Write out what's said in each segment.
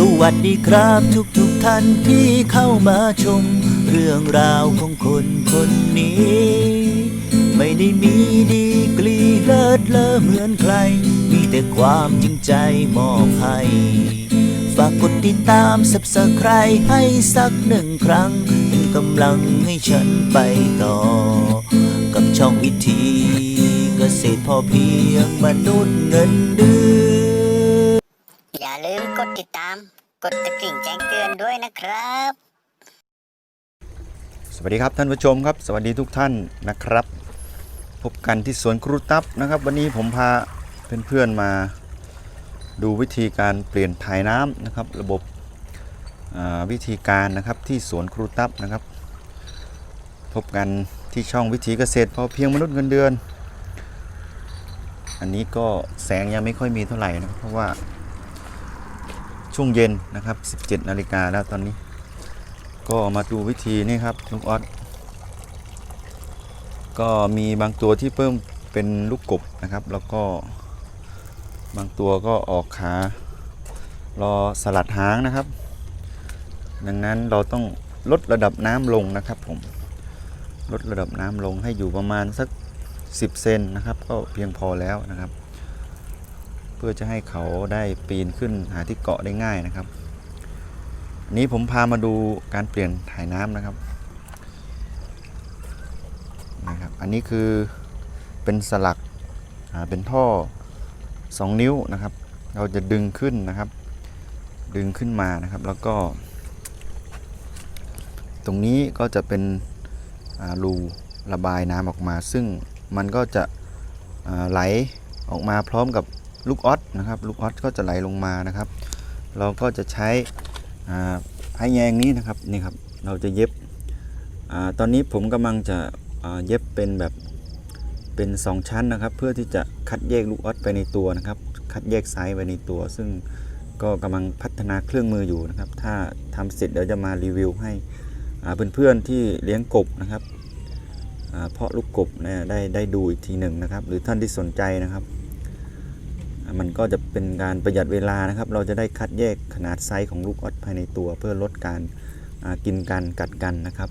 สวัสดีครับทุกทุกท่านที่เข้ามาชม เรื่องราวของคนคนนี้ ไม่ได้มีดีกรีเลิศเลอเหมือนใคร มีแต่ความจริงใจมอบให้ฝากกดติดตาม Subscribe ให้สักหนึ่งครั้ง เป็นกำลังให้ฉันไปต่อ กับช่องวิธีเกษตรพอเพียงมนุษย์เงินเดือน ลืมกดติดตาม กดตะกิ่งแจ้งเตือนด้วยนะครับ สวัสดีครับท่านผู้ชมครับ สวัสดีทุกท่านนะครับ พบกันที่สวนครูตับนะครับ วันนี้ผมพาเพื่อนๆมาดูวิธีการเปลี่ยนถ่ายน้ำนะครับ ระบบวิธีการนะครับที่สวนครูตับนะครับ พบกันที่ช่องวิธีเกษตรพอเพียงมนุษย์เงินเดือน อันนี้ก็แสงยังไม่ค่อยมีเท่าไหร่นะเพราะว่า ช่วงเย็นนะครับ 17 นาฬิกาแล้วตอนนี้ ก็มาดูวิธีนี่ครับลูกออสก็มีบางตัวที่เพิ่มเป็นลูกกบนะครับ แล้วก็บางตัวก็ออกขารอสลัดหางนะครับ ดังนั้นเราต้องลดระดับน้ำลงนะครับผมลดระดับน้ำลงให้อยู่ประมาณสัก 10 เซนนะครับ ก็เพียงพอแล้วนะครับ เพื่อจะให้เขาได้ปีนขึ้นหาที่เกาะได้ง่ายนะครับ นี้ผมพามาดูการเปลี่ยนถ่ายน้ำนะครับนะครับ อันนี้คือเป็นสลักเป็นท่อ 2 นิ้วนะครับ เราจะดึงขึ้นนะครับ ดึงขึ้นมานะครับแล้วก็ ตรงนี้ก็จะเป็นรูระบายน้ำออกมา ซึ่งมันก็จะไหลออกมาพร้อมกับ ลูกออสนะครับลูกออสก็จะไหลลงมานะครับ เราก็จะใช้อ่าให้แยงนี้นะครับนี่ครับเราจะเย็บอตอนนี้ผมกำลังจะเย็บเป็นแบบเป็น 2 ชั้นนะครับ เพื่อที่จะคัดแยกลูกออสไปในตัวนะครับ คัดแยกไซส์ไปในตัว ซึ่งก็กำลังพัฒนาเครื่องมืออยู่นะครับ ถ้าทำเสร็จเดี๋ยวจะมารีวิวให้อ่าเพื่อนๆที่เลี้ยงกบนะครับเพาะลูกกบเนี่ยได้ได้ดูอีกทีหนึ่งนะครับ หรือท่านที่สนใจนะครับ มันก็จะเป็นการประหยัดเวลานะครับ เราจะได้คัดแยกขนาดไซส์ของลูกออสภายในตัว เพื่อลดการกินกันกัดกันนะครับ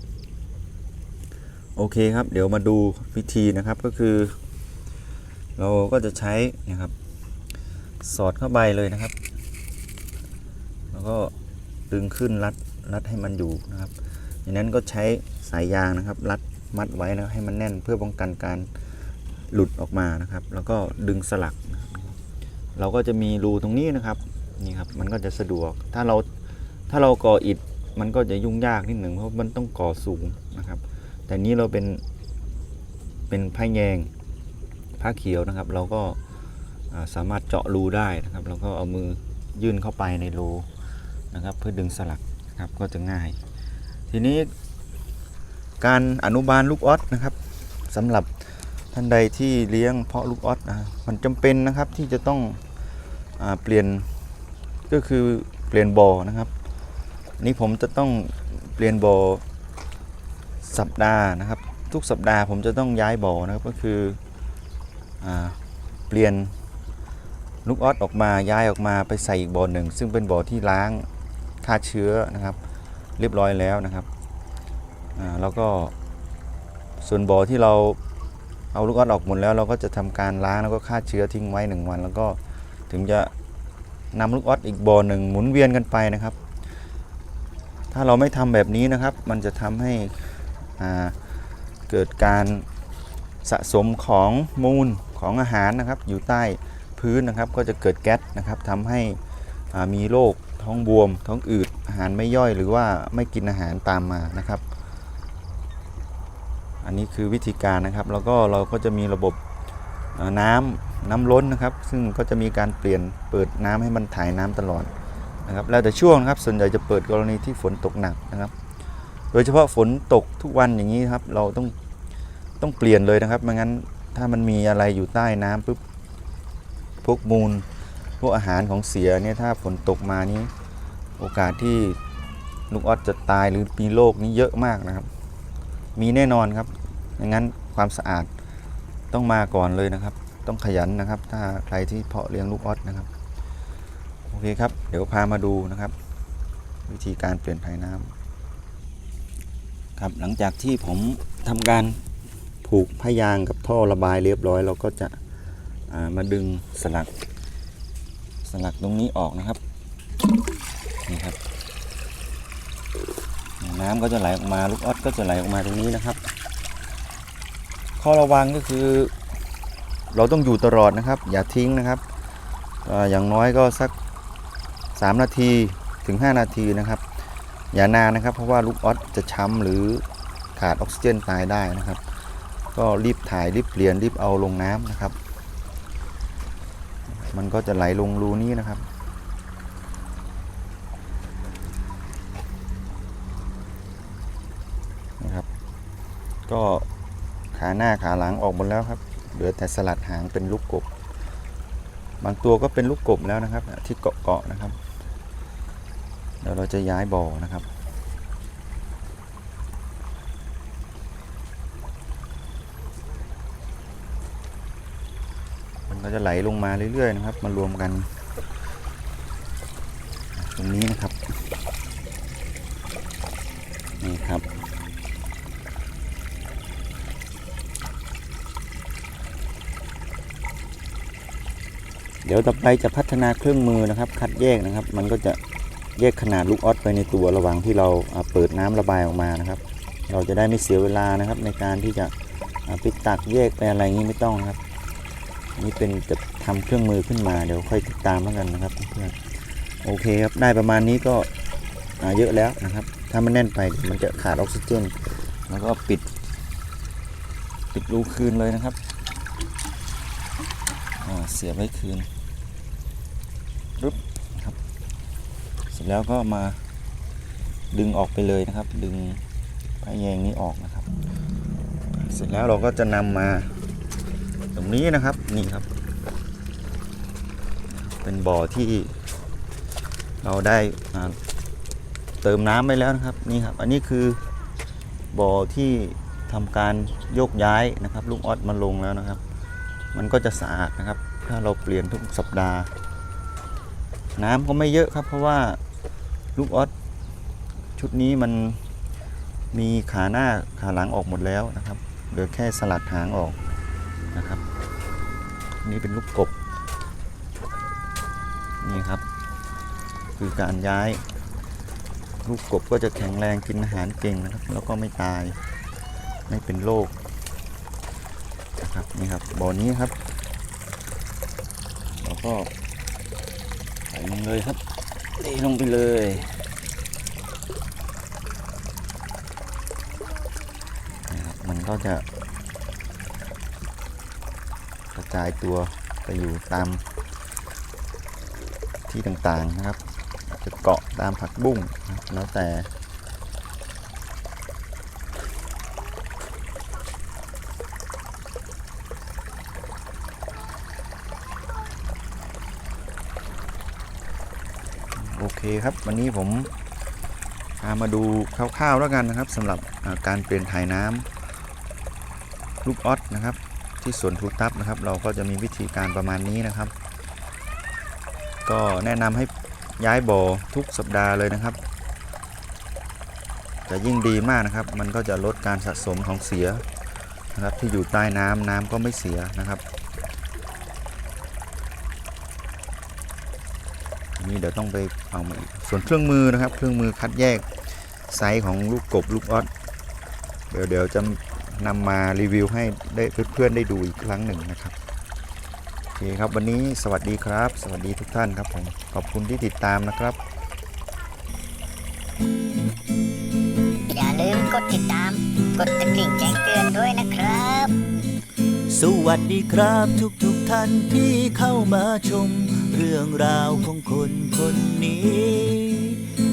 โอเคครับ เดี๋ยวมาดูวิธีนะครับก็คือ เราก็จะใช้นะครับ สอดเข้าไปเลยนะครับ แล้วก็ดึงขึ้นรัดรัดให้มันอยู่นะครับจากนั้นก็ใช้สายยางนะครับ รัดมัดไว้นะให้มันแน่นเพื่อป้องกันการหลุดออกมานะครับ แล้วก็ดึงสลัก เราก็จะมีรูตรงนี้นะครับนี่ครับมันก็จะสะดวกถ้าเราถ้าเราก่ออิฐมันก็จะยุ่งยากนิดหนึ่งเพราะมันต้องก่อสูงนะครับ แต่นี้เราเป็นเป็นผ้าแยงผ้าเขียวนะครับ เราก็าสามารถเจาะรูได้นะครับเราก็เอามือยื่นเข้าไปในรูนะครับ เพื่อดึงสลักนะครับก็จะง่าย ทีนี้การอนุบาลลูกออสนะครับสำหรับท่านใดที่เลี้ยงเพาะลูกออสนะมันจำเป็นนะครับที่จะต้อง เปลี่ยนก็คือเปลี่ยนบ่อนะครับนี่ผมจะต้องเปลี่ยนบ่อสัปดาห์นะครับ ทุกสัปดาห์ผมจะต้องย้ายบ่อนะครับก็คืออเปลี่ยนลูกออสออกมาย้ายออกมาไปใส่อีกบ่อหนึ่ง ซึ่งเป็นบ่อที่ล้างฆ่าเชื้อนะครับ เรียบร้อยแล้วนะครับแล้วก็ส่วนบ่อที่เราเอาลูกออสออกหมดแล้วเราก็จะทำการล้างแล้วก็ฆ่าเชื้อทิ้งไว้หนึ่งวัน แล้วก็ ถึงจะนำลูกออสอีกบ่อหนึ่งหมุนเวียนกันไปนะครับ ถ้าเราไม่ทำแบบนี้นะครับ มันจะทำให้เกิดการสะสมของมูลของอาหารนะครับ อยู่ใต้พื้นนะครับ ก็จะเกิดแก๊สนะครับทำให้มีโรคท้องบวม ท้องอืดอาหารไม่ย่อยหรือว่าไม่กินอาหารตามมานะครับ อันนี้คือวิธีการนะครับ แล้วก็เราก็จะมีระบบน้ำ น้ำล้นนะครับ ซึ่งก็จะมีการเปลี่ยนเปิดน้ำให้มันถ่ายน้ำตลอดนะครับ แล้วแต่ช่วงนะครับ ส่วนใหญ่จะเปิดกรณีที่ฝนตกหนักนะครับ โดยเฉพาะฝนตกทุกวันอย่างนี้ครับ เราต้องต้องเปลี่ยนเลยนะครับไม่งั้นถ้ามันมีอะไรอยู่ใต้น้ำปุ๊บพวกมูลพวกอาหารของเสียเนี่ยถ้าฝนตกมานี้ โอกาสที่ลูกออสจะตายหรือมีโรคนี้เยอะมากนะครับ มีแน่นอนครับไม่งั้นความสะอาดต้องมาก่อนเลยนะครับ ต้องขยันนะครับ ถ้าใครที่เพาะเลี้ยงลูกออสนะครับ โอเคครับ เดี๋ยวพามาดูนะครับ วิธีการเปลี่ยนถ่ายน้ำครับหลังจากที่ผมทำการผูกผ้ายางกับท่อระบายเรียบร้อย เราก็จะามาดึงสลัก สลักตรงนี้ออกนะครับนี่ครับน้ำก็จะไหลออกมาลูกออดก็จะไหลออกมาตรงนี้นะครับ ข้อระวังก็คือ เราต้องอยู่ตลอดนะครับ อย่าทิ้งนะครับอย่างน้อยก็สัก 3 นาทีถึง 5 นาทีนะครับ อย่านานนะครับ เพราะว่าลูกออสจะช้ำหรือขาดออกซิเจนตายได้นะครับ ก็รีบถ่ายรีบเปลี่ยนรีบเอาลงน้ำนะครับ มันก็จะไหลลงรูนี้นะครับนะครับ ก็ขาหน้าขาหลังออกหมดแล้วครับ เหลือแต่สลัดหางเป็นลูกกบ บางตัวก็เป็นลูกกบแล้วนะครับ ที่เกาะเกาะๆนะครับ เดี๋ยวเราจะย้ายบ่อนะครับ มันก็จะไหลลงมาเรื่อยๆนะครับ มารวมกัน ตรงนี้นะครับ นี่ครับ เดี๋ยวต่อไปจะพัฒนาเครื่องมือนะครับ คัดแยกนะครับ มันก็จะแยกขนาดลูกออสไปในตัวระหว่างที่เราเปิดน้ำระบายออกมานะครับ เราจะได้ไม่เสียเวลานะครับ ในการที่จะอ่าไปตักแยกไปอะไรอย่างนี้ไม่ต้องครับ นี่เป็นจะทำเครื่องมือขึ้นมาเดี๋ยวค่อยติดตามแล้วกันนะครับเพื่อนโอเคครับได้ประมาณนี้ก็เยอะแล้วนะครับ ถ้ามันแน่นไปมันจะขาดออกซิเจน แล้วก็ปิด ปิดรูคืนเลยนะครับเสียบไว้คืน ปึ๊บนะครับ เสร็จแล้วก็มาดึงออกไปเลยนะครับ ดึงผ้าแยงนี้ออกนะครับ เสร็จแล้วเราก็จะนำมาตรงนี้นะครับนี่ครับ เป็นบ่อที่เราได้เติมน้ำไปแล้วนะครับนี่ครับ อันนี้คือบ่อที่ทำการโยกย้ายนะครับ ลูกออดมาลงแล้วนะครับ มันก็จะสะอาดนะครับ ถ้าเราเปลี่ยนทุกสัปดาห์ น้ำก็ไม่เยอะครับ เพราะว่า ลูกออสชุดนี้มันมีขาหน้าขาหลังออกหมดแล้วนะครับเหลือแค่สลัดหางออกนะครับ นี่เป็นลูกกบนี่ครับ คือการย้าย ลูกกบก็จะแข็งแรงกินอาหารเก่งนะครับ แล้วก็ไม่ตายไม่เป็นโรคนะครับนี่ครับบ่อนี้ครับ แล้วก็ใส่ลงเลยครับ เทลงไปเลยนะครับมันก็จะ กระจายตัวไปอยู่ตามที่ต่างๆนะครับ จะเกาะตามผักบุ้งแล้วแต่ เคครับ วันนี้ผมพามาดูคร่าวๆแล้วกันนะครับสำหรับการเปลี่ยนถ่ายน้ำลูกออสนะครับ ที่สวนพลูตับนะครับ เราก็จะมีวิธีการประมาณนี้นะครับ ก็แนะนำให้ย้ายบ่อทุกสัปดาห์เลยนะครับ จะยิ่งดีมากนะครับ มันก็จะลดการสะสมของเสียนะครับที่อยู่ใต้น้ำน้ำก็ไม่เสียนะครับ นี่เดี๋ยวต้องไปเอามาอีกส่วนเครื่องมือนะครับ เครื่องมือคัดแยกไซส์ของลูกกบลูกออสเดี๋ยวเดี๋ยวจะนำมารีวิวให้ได้เพื่อนๆได้ดูอีกครั้งหนึ่งนะครับโอเคครับวันนี้สวัสดีครับ สวัสดีทุกท่านครับผมขอบคุณที่ติดตามนะครับ อย่าลืมกดติดตาม กดกระดิ่งแจ้งเตือนด้วยนะครับ สวัสดีครับทุกทุกๆท่านที่เข้ามาชม เรื่องราวของคนคนนี้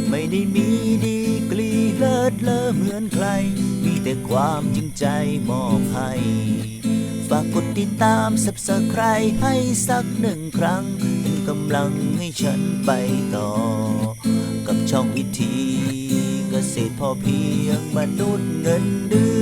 ไม่ได้มีดีกรีเลิศเลอเหมือนใคร มีแต่ความจริงใจมอบให้ฝากกดติดตามสับสไครให้สักหนึ่งครั้ง เป็นกำลังให้ฉันไปต่อ กับช่องวิธีเกษตรพอเพียงมนุษย์เงินเดือน